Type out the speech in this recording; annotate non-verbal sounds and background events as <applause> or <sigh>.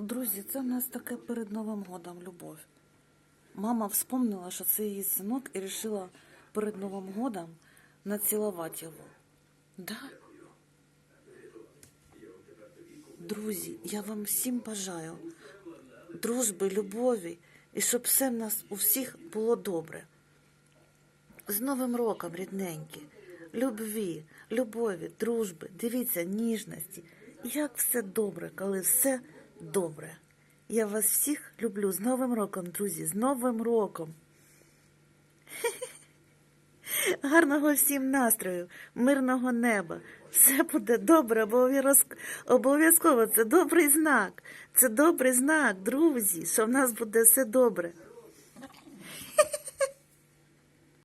Друзі, це в нас таке перед Новим годом любов. Мама вспомнила, що це її синок і вирішила перед Новим годом націлувати його. Да? Друзі, я вам всім бажаю дружби, любові і щоб все в нас у всіх було добре. З Новим роком, рідненькі, любві, любові, дружби, дивіться, ніжності. Як все добре, коли все добре. Я вас всіх люблю з Новим роком, друзі, з Новим роком. <laughs> Гарного всім настрою, мирного неба. Все буде добре, обов'яз- обов'язково. Це добрий знак. Це добрий знак, друзі, що в нас буде все добре.